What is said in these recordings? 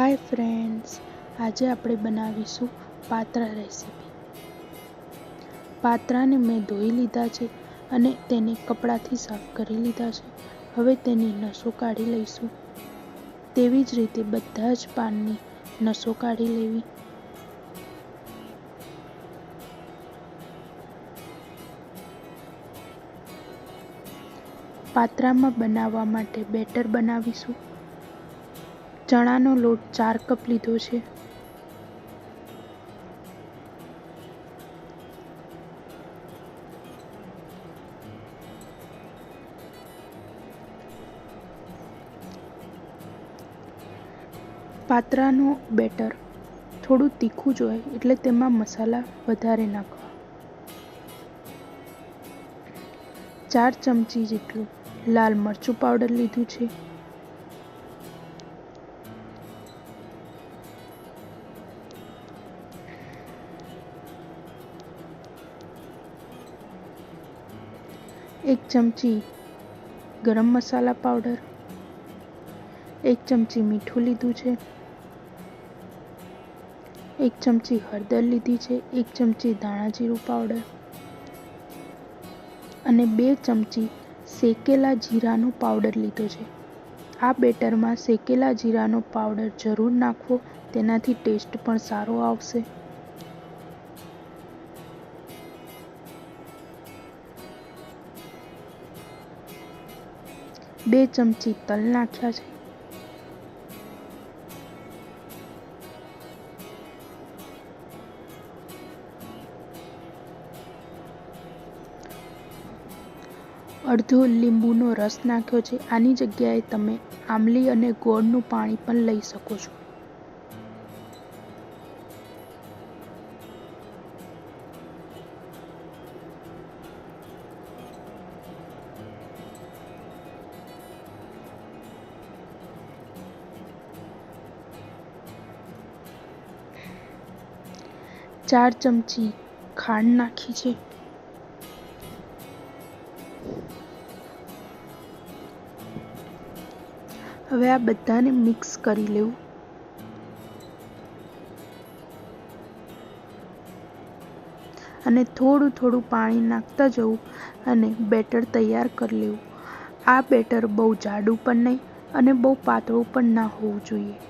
Hi friends આજે આપણે બનાવીશું પાત્રા રેસીપી પાત્રાને મેં ધોઈ લીધા છે અને તેને કપડાથી સાફ કરી લીધા છે. હવે તેની નસો કાઢી લઈશું. તેવી જ રીતે બધા જ પાનની નસો કાઢી લેવી. પાત્રામાં બનાવવા માટે બેટર બનાવીશું. ચણાનો લોટ ચાર કપ લીધો છે. પાત્રાનું બેટર થોડું તીખું જોઈએ એટલે તેમાં મસાલા વધારે નાખવા. ચાર ચમચી જેટલું લાલ મરચું પાવડર લીધું છે. એક ચમચી ગરમ મસાલા પાવડર, એક ચમચી મીઠું લીધું છે, એક ચમચી હળદર લીધી છે, એક ચમચી ધાણા જીરું પાવડર અને બે ચમચી શેકેલા જીરાનો પાવડર લીધો છે. આ બેટરમાં શેકેલા જીરાનો પાવડર જરૂર નાખવો તેનાથી ટેસ્ટ પણ સારો આવશે. બે ચમચી તલ નાખ્યા છે. અડધો લીંબુનો રસ નાખ્યો છે. આની જગ્યાએ તમે આમલી અને ગોળનું પાણી પણ લઈ શકો છો. ચાર ચમચી ખાંડ નાખી છે. હવે આ બધાને મિક્સ કરી લેવું. અને થોડું થોડું પાણી નાખતા જવું અને બેટર તૈયાર કરી લેવું. આ બેટર બહુ જાડું પણ નહીં અને બહુ પાતળું પણ ના હોવું જોઈએ.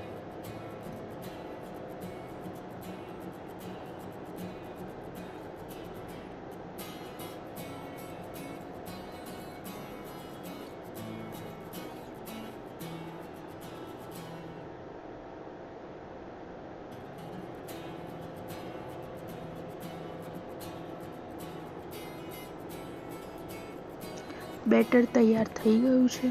બેટર તૈયાર થઈ ગયું છે.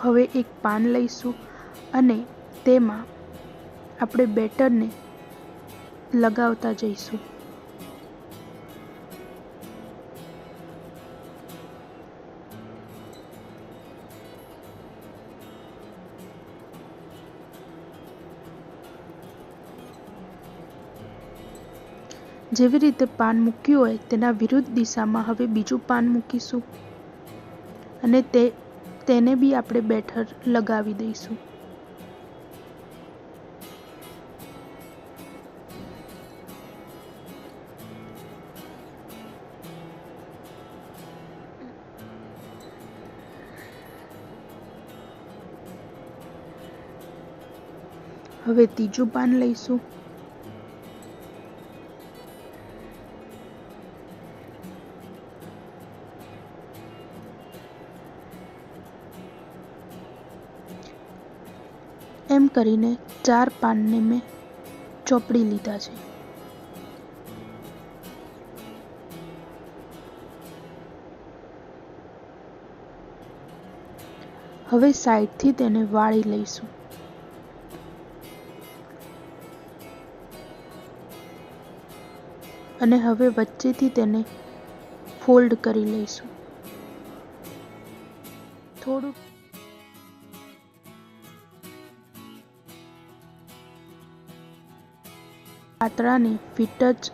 હવે એક પાન લઈશું અને તેમાં આપણે બેટરને લગાવતા જઈશું. જેવી રીતે પાન મૂક્યું હોય તેના વિરુદ્ધ દિશામાં હવે બીજું પાન મૂકીશું. અને તે, તેને બી આપણે બેટર લગાવી દઈશું. હવે ત્રીજું પાન લઈશું. એમ કરીને ચાર પાનને મેં ચોપડી લીધા છે. હવે સાઈડથી તેને વાળી લઈશું. અને હવે વચ્ચેથી તેને ફોલ્ડ કરી લઈશું. થોડું પાતળાને ફિટ જ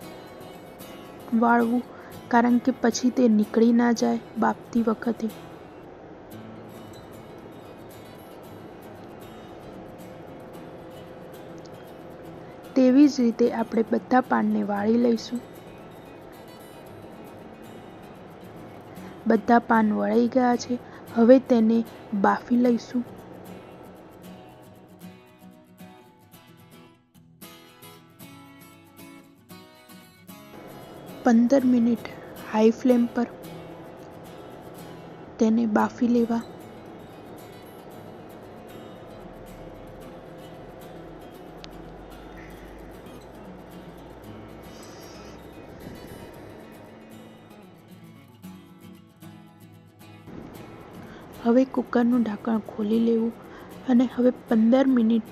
વાળવું કારણ કે પછી તે નીકળી ના જાય બાફતી વખતે. તેવી જ રીતે આપણે બધા પાનને વાળી લઈશું. બધા પાન વળાઈ ગયા છે. હવે તેને બાફી લઈશું. પંદર મિનિટ હાઈ ફ્લેમ પર તેને બાફી લેવા. હવે કુકરનું ઢાંકણ ખોલી લેવું અને હવે પંદર મિનિટ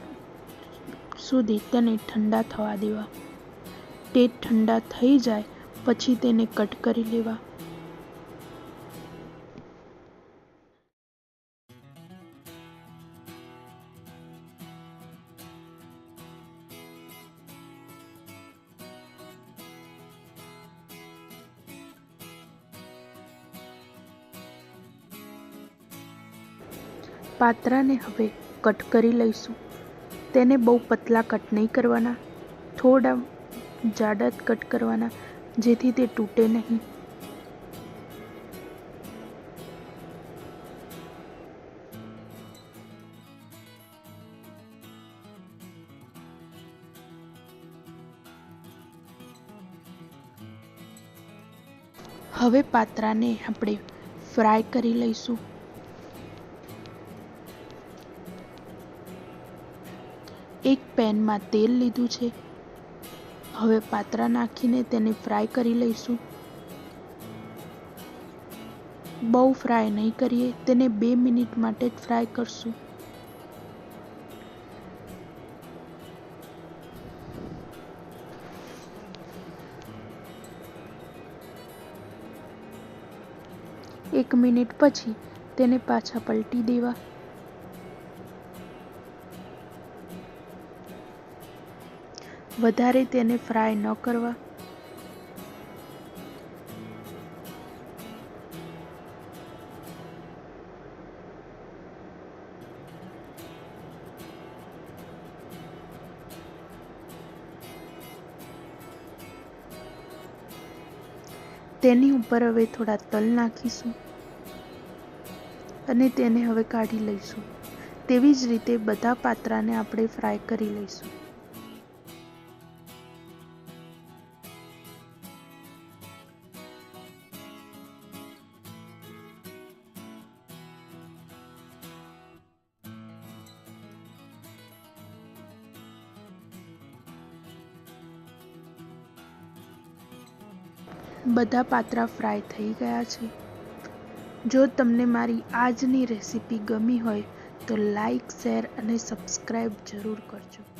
સુધી તેને ઠંડા થવા દેવા. તે ઠંડા થઈ જાય પછી તેને કટ કરી લેવા. પાત્રાને હવે કટ કરી લઈશું. તેને બહુ પતલા કટ નહીં કરવાના. થોડા જાડા કટ કરવાના. જેથી તે તૂટે નહીં. હવે પાત્રાને આપણે ફ્રાય કરી લઈશું. એક પેનમાં તેલ લીધું છે. હવે પાત્રા નાખીને તેને ફ્રાય કરી લઈશું. બહુ ફ્રાય નહીં કરીએ, તેને બે મિનિટ માટે જ ફ્રાય કરશું. એક મિનિટ પછી તેને પાછા પલટી દેવા. વધારે તેને ફ્રાય ન કરવા. તેની ઉપર હવે થોડા તલ નાખીશું અને તેને હવે કાઢી લઈશું. તેવી જ રીતે બધા પાત્રાને આપણે ફ્રાય કરી લઈશું. બધા પાત્રા ફ્રાય થઈ ગયા છે. જો તમને મારી આજની રેસીપી ગમી હોય તો લાઈક, શેર અને સબસ્ક્રાઈબ જરૂર કરજો.